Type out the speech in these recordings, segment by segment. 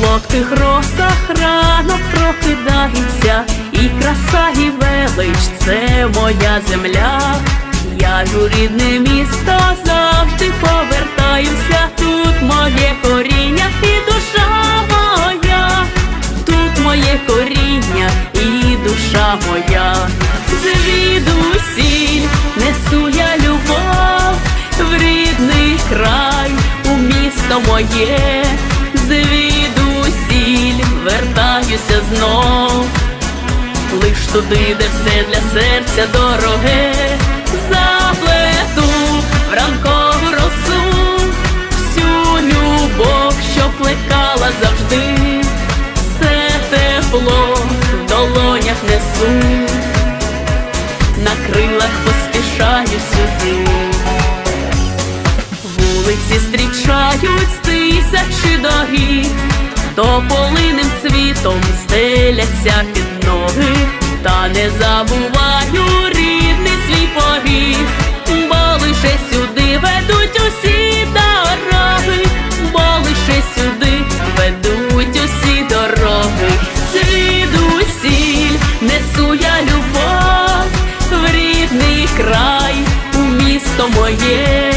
солодких росах ранок прокидається, і краса, і велич це моя земля. Я у рідне місто завжди повертаюся. Тут моє коріння і душа моя, тут моє коріння і душа моя. Звідусіль несу я любов в рідний край, у місто моє, туди, де все для серця дороге, заплету в ранкову росу, всю любов, що плекала завжди, все тепло в долонях несу, на крилах поспішаю сюди. Вулиці зустрічають тисячі доріг, тополиним цвітом стеляться під ноги, та не забуваю рідний свій поріг, бо лише сюди ведуть усі дороги, бо лише сюди ведуть усі дороги. Звідусіль несу я любов. В рідний край, у місто моє,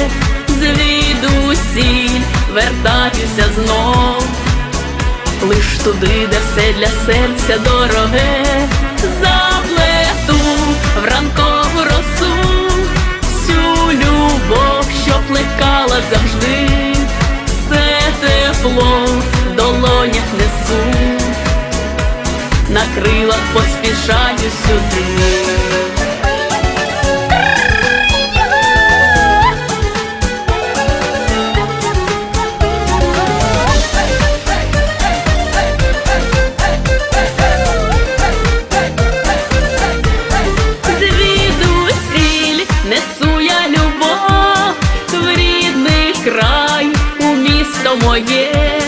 звідусіль вертаюся знов. Лиш туди, де все для серця дороге, заплету в ранкову росу, всю любов, що плекала завжди, все тепло в долонях несу, на крилах поспішаю сюди. Моє,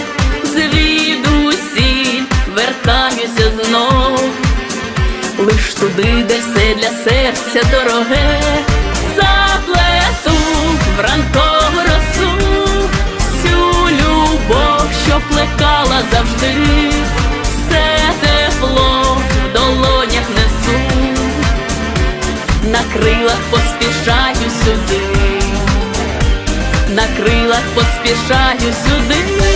звідусіль вертаюся знов, лиш туди, де все для серця дороге, заплету в ранкову росу, всю любов, що плекала завжди, крилах поспішаю сюди.